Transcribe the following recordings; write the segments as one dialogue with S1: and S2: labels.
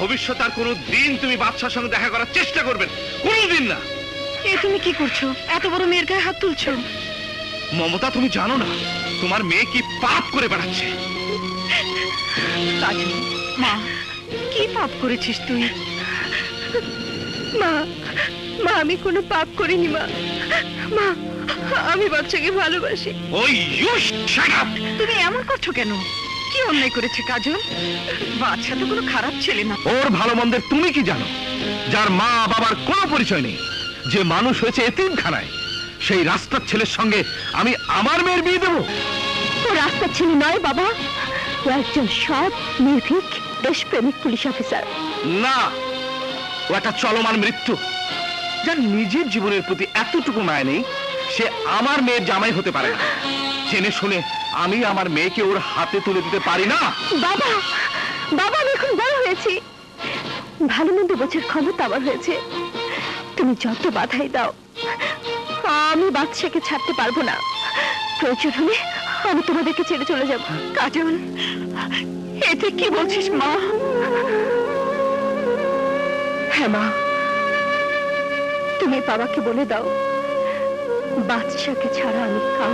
S1: ভবিষ্যৎ আর কোনো দিন তুমি বাদশার সঙ্গে দেখা করার চেষ্টা করবেন কোনোদিন না।
S2: এ তুমি কি করছ? এত বড় মেয়ের গায়ে হাত তুলছো?
S1: মমতা তুমি জানো না তোমার মেয়ে কি পাপ করে বেড়াচ্ছে।
S2: কাজল মা কি পাপ করেছিস তুই? মা মা আমি কোনো পাপ করিনি মা। মা আমি বাচ্চাকে ভালোবাসি।
S1: ওই ইউ শাট আপ
S2: তুমি এমন করছ কেন? কি অন্যায় করেছে কাজল? বাচ্চা তো কোনো খারাপ ছেলে না।
S1: ওর ভালো মন্দের তুমি কি জানো? যার মা বাবার কোনো পরিচয় নেই। যে মানুষ হয়েছে এতিমখানায় সেই রাস্তার ছেলের সঙ্গে আমি আমার মেয়ের বিয়ে দেবো।
S2: ও রাস্তার ছেলে নয় বাবা। ও একজন সৎ নির্ভীক দেশপ্রেমিক পুলিশ অফিসার।
S1: না ও একটা চলমান মৃত্যু। যার নিজের জীবনের প্রতি এতটুকু মায় নেই সে আমার মেয়ের জামাই হতে পারে না। জেনে শুনে আমি আমার মেয়েকে ওর হাতে তুলে দিতে পারি না?
S2: বাবা বাবা, আমি এখন বড় হয়েছি। ভালো মন্দ বোঝার ক্ষমতা আমার হয়েছে। তুমি যত বাধাই দাও, আমি বাচ্চাকে ছাড়তে পারব না। প্রয়োজন হলে আমি তোমাদেরকে ছেড়ে চলে যাব। কাজল, এতে কি বলছিস মা? হ্যাঁ মা, তুমি বাবাকে বলে দাও বাচ্চাকে ছাড়া আমি কাউকে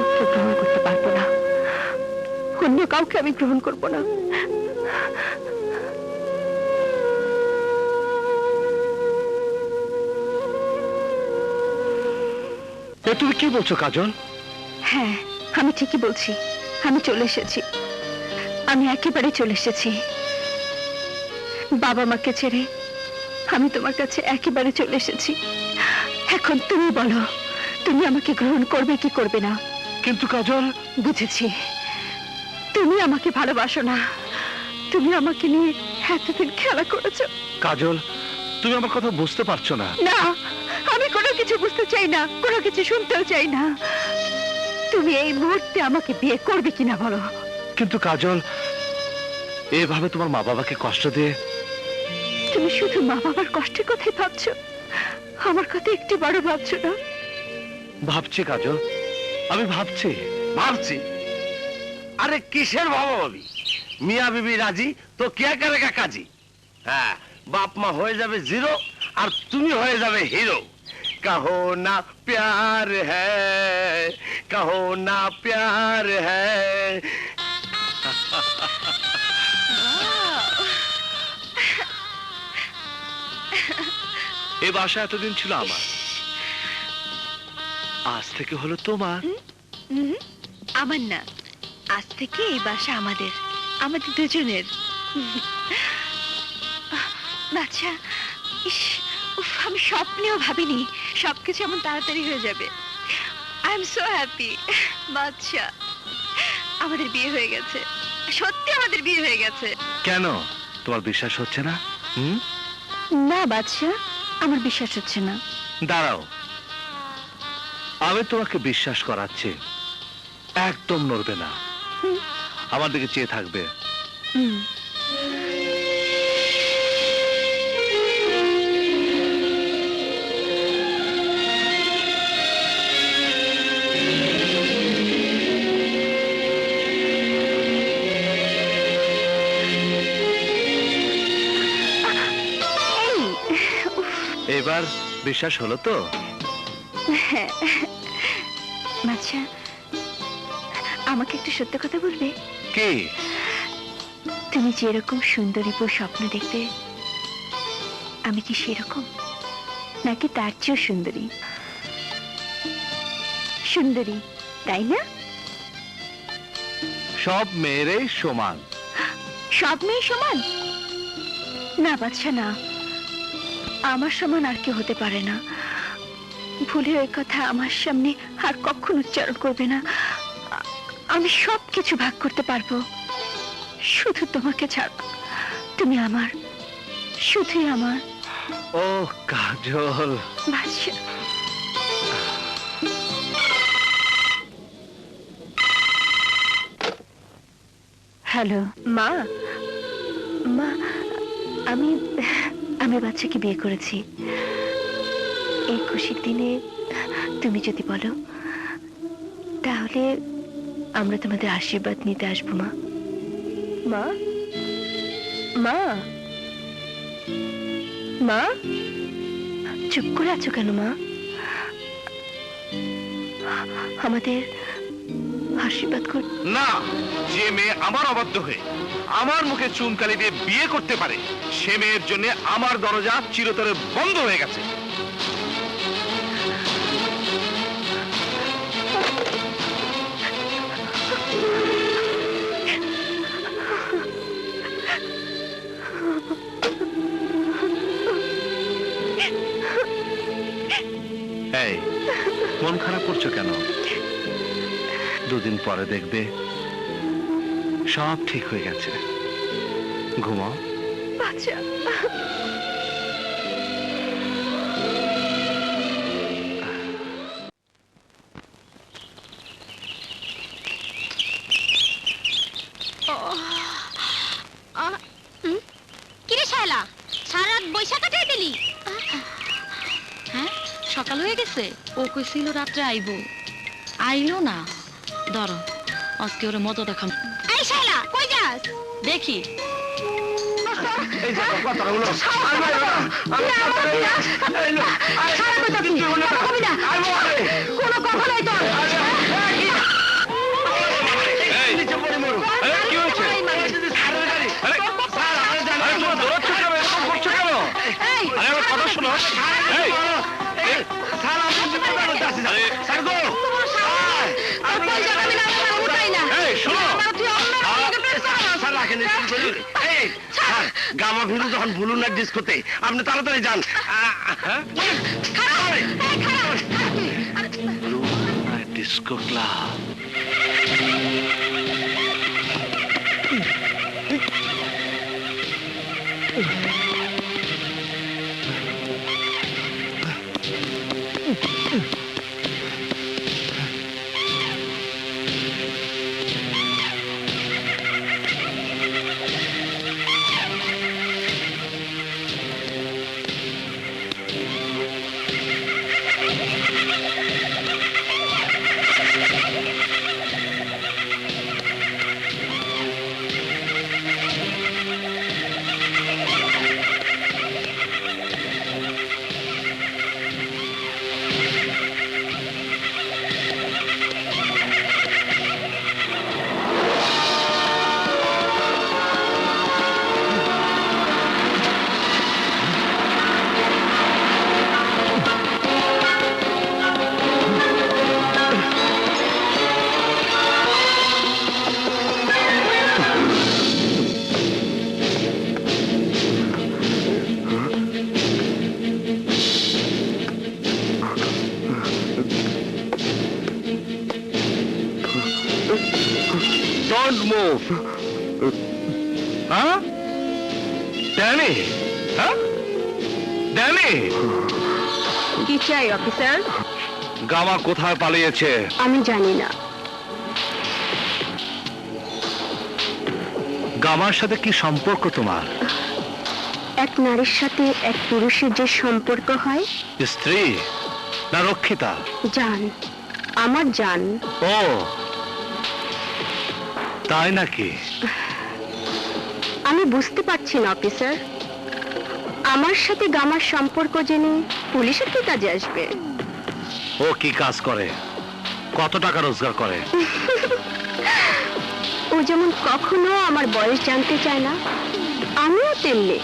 S2: কাউকে আমি গ্রহণ করব না।
S1: এ তুমি কি বলছো কাজল?
S2: হ্যাঁ আমি ঠিকই বলছি। আমি চলে এসেছি। আমি একেবারে চলে এসেছি। বাবা মাকে ছেড়ে আমি তোমার কাছে একেবারে চলে এসেছি। এখন তুমি বলো তুমি আমাকে গ্রহণ করবে কি করবে না?
S1: কিন্তু কাজল
S2: বুঝেছি। তুমি আমাকে ভালোবাসো না। তুমি আমাকে নিয়ে এতদিন খেলা করেছ।
S1: কাজল তুমি আমার কথা বুঝতে পারছ না।
S2: না আমি কোনো কিছু বুঝতে চাই না কোনো কিছু শুনতেও চাই না। তুমি এই মুহূর্তে আমাকে বিয়ে করবে কিনা বলো।
S1: কিন্তু কাজল এভাবে তোমার মা বাবাকে কষ্ট দিয়ে
S2: তুমি শুধু মা বাবার কষ্টের কথাই ভাবছ? আমার কথা একটু বড় ভাবছ না?
S1: ভাবছি কাজল আমি ভাবছি।
S3: ভাবছি? আরে কিসের ভাবা ভাবি মিয়া বিবি রাজি তো কে করেগা কাজী হ্যাঁ বাপ মা হয়ে যাবে জিরো আর তুমি হয়ে যাবে হিরো। কহো না প্যার হ্যায় কহো না প্যার হ্যায়।
S1: এ বাসা এতদিন ছিল আমার। আজ থেকে হলো তোমার।
S2: আমার না। আজ থেকে এই বাসা আমাদের আমাদের দুজনের। বাচ্চা ইস উফ আমি স্বপ্নেও ভাবিনি সবকিছু এমন তাড়াতাড়ি হয়ে যাবে। আই এম সো হ্যাপি বাচ্চা আমাদের বিয়ে হয়ে গেছে। সত্যি আমাদের বিয়ে হয়ে গেছে।
S1: কেন? তোমার বিশ্বাস হচ্ছে না? হুম?
S2: না বাচ্চা আমার বিশ্বাস হচ্ছে না।
S1: দাঁড়াও। আমি তোমাকে বিশ্বাস করাচ্ছি। একদম নড়বে না। আমার দিকে চেয়ে থাকবে। এবার বিশ্বাস হলো তো?
S2: হ্যাঁ। আমাকে একটু সত্য কথা বলবে?
S1: কি?
S2: তুমি যেরকম সুন্দরী বউ স্বপ্ন দেখতে আমি কি সেরকম? নাকি তার চেয়েও সুন্দরী? সুন্দরী তাই না?
S1: সব মেয়েরাই সমান।
S2: সব মেয়ে সমান? না বাচ্চা না। আমার সমান আর কেউ হতে পারে না। ভুলে ওই কথা আমার সামনে আর কখন উচ্চারণ করবে না। আমি সব কিছু ভাগ করতে পারব। শুধু তোমাকে ছাড়। তুমি আমার। শুধুই আমার।
S1: ও কাজল।
S2: বাচ্চা হ্যালো। মা। মা আমি আমি বাচ্চাকে বিয়ে করেছি। এই খুশির দিনে তুমি যদি বলো তাহলে আমরা তোমাদের আশীর্বাদ নিতে আসব মা। মা? মা?
S4: মা? চুপ করে আছো কেন মা? আমাদের আশীর্বাদ কর।
S1: না যে মেয়ে আমার অবাধ্য হয়ে আমার মুখে চুনকালি দিয়ে বিয়ে করতে পারে সে মেয়ের জন্য আমার দরজা চিরতরে বন্ধ হয়ে গেছে। মন খারাপ করছ কেন? দুদিন পরে দেখবে সব ঠিক হয়ে গেছে। ঘুমাও
S4: আচ্ছা
S3: কইছিল রাত্রে আইব আইলো না ধরো আজকে ওরে মজা দেখাম
S5: এই শায়লা কই যাস
S3: দেখি।
S5: কোনো কথা নাই তোর
S1: কথা শোনো।
S6: গামা ভিরু যখন ভুলু না ডিস্কোতে আপনি তাড়াতাড়ি যান?
S1: Disco club Don't move. Huh? Danny? Huh? Danny?
S4: কি চাই অফিসার
S1: গামা কোথায় পালিয়েছে
S4: আমি জানি না
S1: গামার সাথে কি সম্পর্ক তোমার
S4: এক নারীর সাথে এক পুরুষের যে সম্পর্ক হয়
S1: স্ত্রী না রক্ষিতা
S4: জান আমার জান
S1: ও তাই নাকি?
S4: আমি বুঝতে পারছি না অফিসার। আমার সাথে গামার সম্পর্ক জেনে পুলিশের কি কাজে আসবে?
S1: ও কি কাজ করে? কত টাকা রোজগার করে?
S4: ও যেমন কখনো আমার বয়স জানতে চায় না আমিও তেমনি।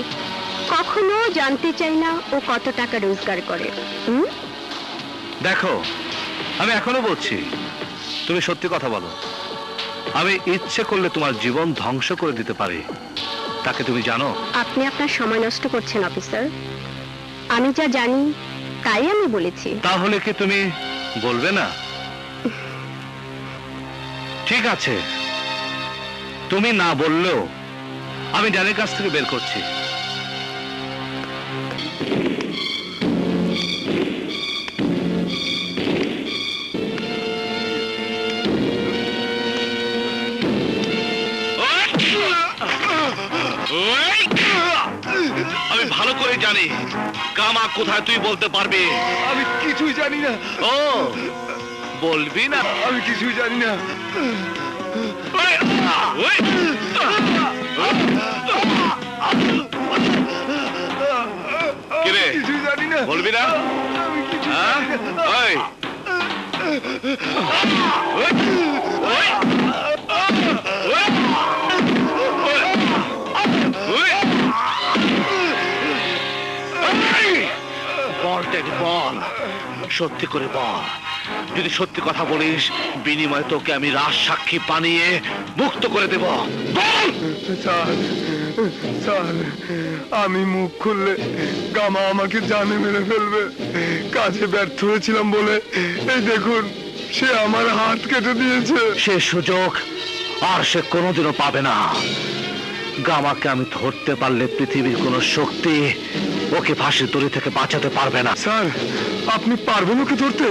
S4: কখনো জানতে চাই না ও কত টাকা রোজগার করে
S1: দেখো আমি এখনও বলছি তুমি সত্যি কথা বলো। আমি ইচ্ছে করলে তোমার জীবন ধ্বংস করে দিতে পারি। তাকে তুমি জানো?
S4: আপনি আপনার সময় নষ্ট করছেন অফিসার। আমি যা জানি তাই আমি বলেছি।
S1: তাহলে কি তুমি বলবে না? ঠিক আছে। তুমি না বললেও আমি ড্যানের কাছ থেকে বের করছি। আমি ভালো করে জানি। কামা কোথায় তুই বলতে পারবি?
S6: আমি কিছুই জানি না।
S1: ও বলবি না?
S6: আমি কিছুই জানি না।
S1: কিছুই জানি না। বলবি না? হ্যাঁ? সত্যি করে বল। যদি সত্যি কথা বলিস বিনিময়ে তোকে আমি রাজ সাক্ষী বানিয়ে মুক্ত করে দেব।
S6: স্যার স্যার আমি মুখ খুললে গামা আমাকে জানে মেরে ফেলবে। কাজে ব্যর্থ হয়েছিলাম বলে। এই দেখুন সে আমার হাত কেটে দিয়েছে।
S1: সে সুযোগ আর সে কোনোদিনও পাবে না। গামাকে আমি ধরতে পারলে পৃথিবীর কোনো শক্তি ওকে ফাঁসির দড়ি থেকে বাঁচাতে পারবে না।
S6: স্যার, আপনি পারবেন ওকে ধরতে?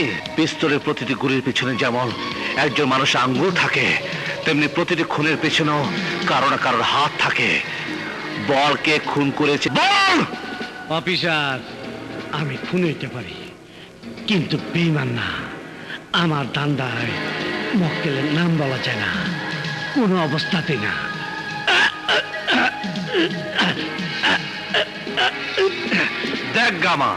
S1: জানি পিস্তলের প্রতিটি গুলির পিছনে যেমন একজন মানুষ আঙ্গুল থাকে তেমনি প্রতিটি খুনের পেছনেও কারও না কারোর হাত থাকে। বলকে খুন করেছে। বল!
S7: অফিসার আমি খুন হইতে পারি কিন্তু বেইমান না। আমার দান্দায় মক্কেলের নাম বলা যায় না কোনো অবস্থাতে না।
S1: দেখ গামা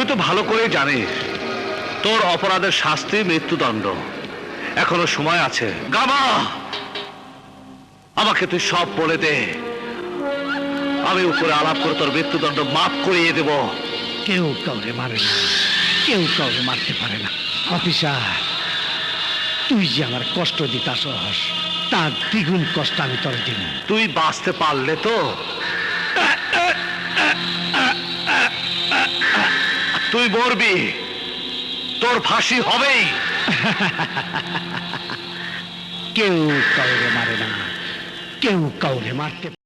S1: তুই তো ভালো করে জানিস। তোর অপরাধের শাস্তি মৃত্যুদণ্ড। এখনও সময় আছে। গামা আমাকে তুই সব বলে দে। আমি উপরে আলাপ করে তোর মৃত্যুদণ্ড মাফ করিয়ে দেব।
S7: কেউ কাউরে মারে না। কেউ কাউরে মারতে পারে না। অফিসার তুই যে আমার কষ্ট দিতাস তার দ্বিগুণ কষ্ট আমি তোর দিব।
S1: তুই বাঁচতে পারলে তো তুই মরবি। তোর ফাঁসি হবেই।
S7: কেউ কাউরে মারে না। কেউ কাউরে মারতে